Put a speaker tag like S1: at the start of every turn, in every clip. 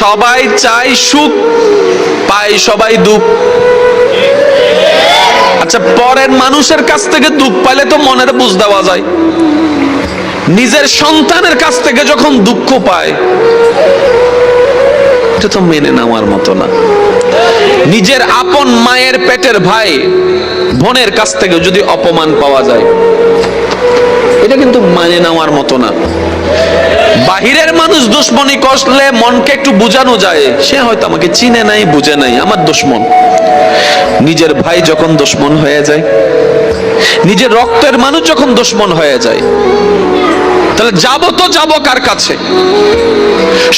S1: সবাই চায় সুখ পায় সবাই দুঃখ। আচ্ছা পরের মানুষের কাছ থেকে দুঃখ পাইলে তো মনের বুঝ দেওয়া যায়। নিজের সন্তানের কাছ থেকে যখন দুঃখ পায়, এটা তো মেনে নেওয়ার মতো না। নিজের আপন মায়ের পেটের ভাই, বোনের কাছ থেকে যদি অপমান পাওয়া যায়, এটা কিন্তু মানে নেওয়ার মতো না। বাহিরের মানুষ দুশ্মনী কষলে মনকে একটু বোঝানো যায়। সে হয়তো আমাকে চিনে নাই, বুঝে নাই, আমার দুশ্মন। নিজের ভাই যখন দুশ্মন হয়ে যায়, নিজের রক্তের মানুষ যখন দুশ্মন হয়ে যায়, তাহলে যাব তো যাব কার কাছে?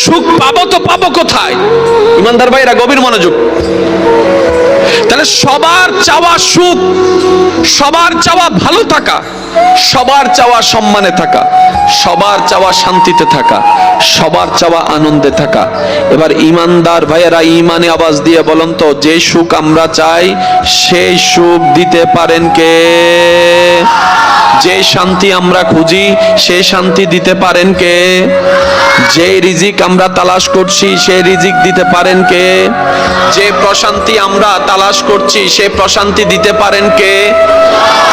S1: সুখ পাবো তো পাবো কোথায়? ইমানদার ভাইরা গভীর মনোযোগ। সবার চাওয়া সুখ, সবার চাওয়া ভালো থাকা, সবার চাওয়া সম্মানে থাকা, সবার চাওয়া শান্তিতে থাকা, সবার চাওয়া আনন্দে থাকা। এবার ইমানদার ভাইয়েরা ইমানে আওয়াজ দিয়ে বলুন তো, যে সুখ আমরা চাই, সেই সুখ দিতে পারেন কে? যে শান্তি আমরা খুঁজি সেই শান্তি দিতে পারেন কে? যে রিজিক আমরা তালাশ করছি সেই রিজিক দিতে পারেন কে? যে প্রশান্তি আমরা তালাশ করছি সেই প্রশান্তি দিতে পারেন কে?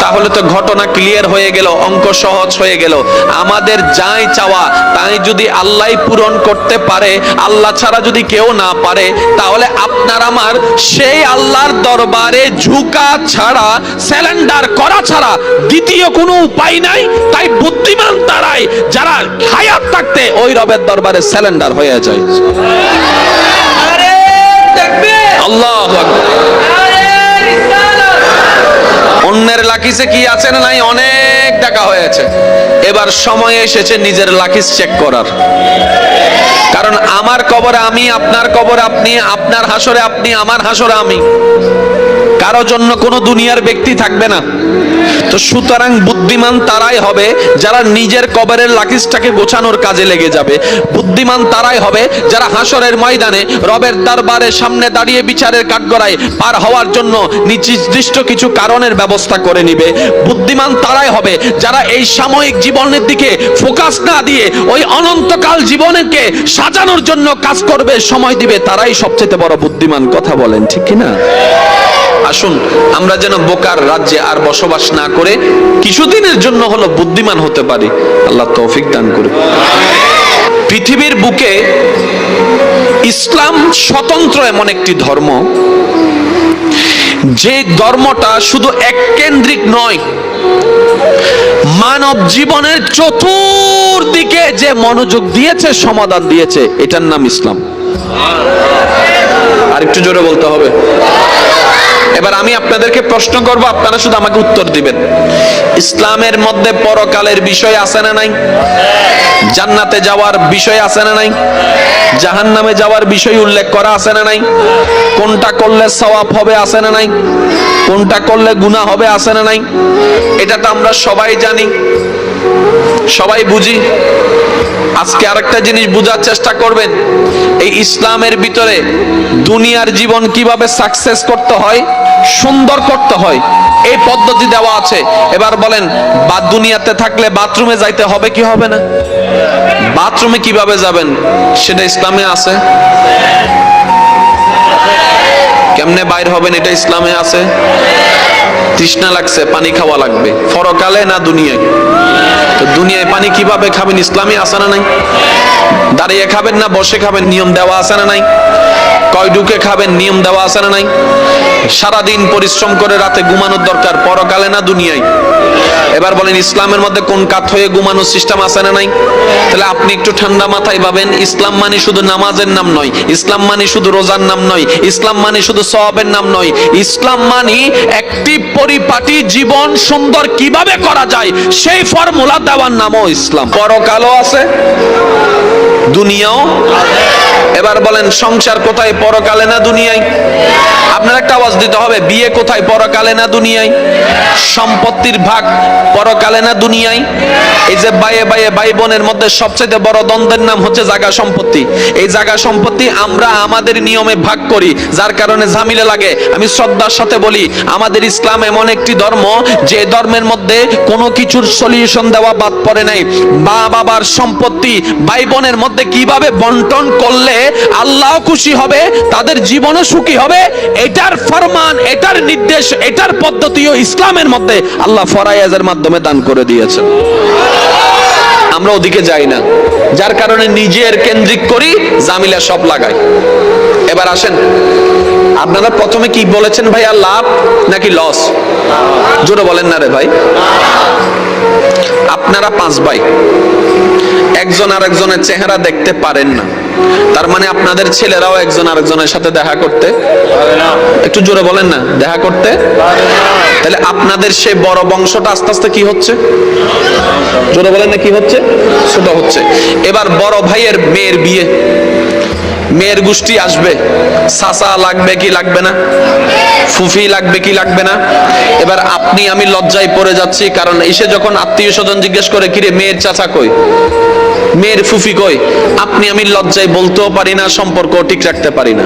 S1: তাহলে তো ঘটনা ক্লিয়ার হয়ে গেল, অঙ্ক সহজ হয়ে গেল। আমাদের যাই চাওয়া, তাই যদি আল্লাহ পূরণ করতে পারে, আল্লাহ ছাড়া যদি কেউ না পারে, তাহলে আপনার আমার সেই আল্লাহর দরবারে ঝুঁকা ছাড়া স্যালেন্ডার করা ছাড়া দ্বিতীয় কোনো উপায় নাই। তাই বুদ্ধিমান তারাই, যারা হায়াত থাকতে ওই রবের দরবারে স্যালেন্ডার হয়ে যায়। আল্লাহ অন্যের লাকিসে কি আছে না নাই অনেক টাকা হয়েছে। এবার সময় এসেছে নিজের লাকিস চেক করার। কারণ আমার কবরে আমি আপনার কবরে আপনি আপনার হাসরে আপনি আমার হাসরে আমি। কারও জন্য কোনো দুনিয়ার ব্যক্তি থাকবে না। তো সুতরাং বুদ্ধিমান তারাই হবে যারা নিজের কবরের লাকিসটাকে গোছানোর কাজে লেগে যাবে। বুদ্ধিমান তারাই হবে যারা হাসরের ময়দানে রবের দরবারে সামনে দাঁড়িয়ে বিচারের কাঠগড়ায় পার হওয়ার জন্য নির্দিষ্ট কিছু কারণের ব্যবস্থা করে নিবে। বুদ্ধিমান তারাই হবে যারা এই সাময়িক জীবনের দিকে ফোকাস না দিয়ে ওই অনন্তকাল জীবনকে সাজানোর জন্য কাজ করবে, সময় দিবে, তারাই সবচেয়ে বড় বুদ্ধিমান। কথা বলেন, ঠিক কি না আসুন, আমরা যেন বোকার রাজ্যে আর বসবাস না করে কিছুদিনের জন্য হলো বুদ্ধিমান হতে পারি। আল্লাহ তৌফিক দান করে পৃথিবীর বুকে ইসলাম স্বতন্ত্র এমন একটি ধর্ম। যে ধর্মটা শুধু এক কেন্দ্রিক নয়, মানব জীবনের চতুর্দিকে যে মনোযোগ দিয়েছে, সমাধান দিয়েছে, এটার নাম ইসলাম। আর একটু জোরে বলতে হবে। এবার আমি আপনাদেরকে প্রশ্ন করব, আপনারা শুধু আমাকে উত্তর দিবেন। ইসলামের মধ্যে পরকালের বিষয় আছে না নাই? জান্নাতে যাওয়ার বিষয় আছে না নাই? জাহান্নামে যাওয়ার বিষয় উল্লেখ করা আছে না নাই? কোনটা করলে সওয়াব হবে আছে না নাই? কোনটা করলে গুনাহ হবে আছে না নাই? এটা তো আমরা সবাই জানি, সবাই বুঝি। আজকে আরেকটা জিনিস বোঝার চেষ্টা করবেন, এই ইসলামের ভিতরে দুনিয়ার জীবন কীভাবে সাকসেস করতে হয়? সুন্দর করতে হয়। এই পদ্ধতি দেওয়া আছে। এবার বলেন বা দুনিয়াতে থাকলে বাথরুমে যাইতে হবে কি হবে না? বাথরুমে কীভাবে যাবেন? সেটা ইসলামে আছে। কেমনে বাইর হবেন এটা ইসলামে আছে। তৃষ্ণা লাগছে, পানি খাওয়া লাগবে। ফরকালে না দুনিয়ায়? তো দুনিয়ায় পানি কীভাবে খাবেন? ইসলামে আছে না নাই? দাঁড়িয়ে খাবেন না, বসে খাবেন, নিয়ম দেওয়া আছে না নাই? কয় ডুকে খাবেন, নিয়ম দেওয়া আছে না নাই? সারাদিন পরিশ্রম করে রাতে ঘুমানোর দরকার, পরকালে না দুনিয়ায়? এবার বলেন, ইসলামের মধ্যে কোন কাত হয়ে ঘুমানোর সিস্টেম আছে না নাই? তাহলে আপনি একটু ঠান্ডা মাথায় ভাবেন, ইসলাম মানে শুধু নামাজের নাম নয়, ইসলাম মানে শুধু রোজার নাম নয়, ইসলাম মানে শুধু সওয়াবের নাম নয়। ইসলাম মানে একটি পরিপাটি জীবন সুন্দর কীভাবে করা যায়, সেই ফর্মুলা দেওয়ার নামও ইসলাম। পরকালও আছে, দুনিয়াও এবার বলেন, সংসার কোথায় পরকালে না দুনিয়ায়? আপনার একটা আওয়াজ দিতে হবে, বিয়ে কোথায় পরকালে না দুনিয়ায়? সম্পত্তির ভাগ পরকালে না দুনিয়ায়? এই যে বাইয়ে বাইয়ে ভাই বোনের মধ্যে সবচেয়ে বড় দ্বন্দ্বের নাম হচ্ছে জায়গা সম্পত্তি। এই জায়গা সম্পত্তি আমরা আমাদের নিয়মে ভাগ করি, যার কারণে ঝামেলা লাগে। আমি শ্রদ্ধার সাথে বলি, আমাদের ইসলাম এমন একটি ধর্ম, যে ধর্মের মধ্যে কোনো কিছুর সলিউশন দেওয়া বাদ পড়ে নাই। মা বাবার সম্পত্তি ভাই বোনের মধ্যে কীভাবে বন্টন করলে আল্লাহ খুশি হবে, তাদের জীবনও সুখী হবে। এটার ফরমান, এটার নির্দেশ, এটার পদ্ধতিও ইসলামের মধ্যে আল্লাহ ফরাইয়াজের মাধ্যমে দান করে দিয়েছেন। আমরা ওদিকে যাই না। যার কারণে নিজের কেন্দ্রিক করি, জামিলা সব লাগাই। এবার আসেন। আপনারা প্রথমে কি বলেছেন ভাইয়া লাভ নাকি লস জোরে বলেন না রে ভাই। আপনারা পাঁচ ভাই। একজন আর একজনের চেহারা দেখতে পারেন না। তার মানে আপনাদের ছেলেরাও একজন আরেকজনের সাথে দেখা করতে একটু জোরে বলেন না, দেখা করতে তাহলে আপনাদের সেই বড় বংশটা আস্তে আস্তে কি হচ্ছে? জোরে বলেন না কি হচ্ছে? ছোট হচ্ছে। এবার বড় ভাইয়ের মেয়ের বিয়ে। মেয়ের গোষ্ঠী আসবে। সাসা লাগবে কি লাগবে না? ফুফি লাগবে কি লাগবে না? এবার আপনি আমি লজ্জায় পড়ে যাচ্ছি, কারণ এসে যখন আত্মীয় স্বজন জিজ্ঞেস করে, কিরে, মেয়ের চাচা কই? মেয়ের ফুফি কই? আপনি আমি লজ্জায় বলতেও পারি না সম্পর্ক ঠিক রাখতে পারি না।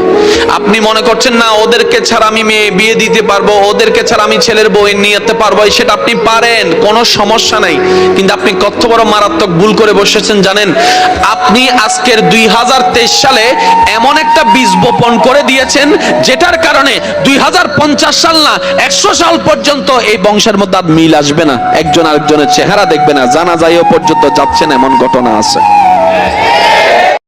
S1: আপনি মনে করছেন, না, ওদেরকে ছাড়া আমি মেয়ে বিয়ে দিতে পারব, ওদেরকে ছাড়া আমি ছেলের বউ নিয়ে যেতে পারব সেটা আপনি পারেন, কোনো সমস্যা নাই। কিন্তু আপনি কত বড় মারাত্মক ভুল করে বসেছেন জানেন? আপনি আজকের দুই হাজার তেইশ সালে এমন একটা বীজ বপন করে দিয়েছেন, যেটার কারণে দুই হাজার পঞ্চাশ সাল না, একশো সাল পর্যন্ত এই বংশের মধ্যে আর মিল আসবে না। একজন আরেকজনের চেহারা দেখবে না, জানা যাইও পর্যন্ত যাচ্ছেন, এমন ঘটনা আছে।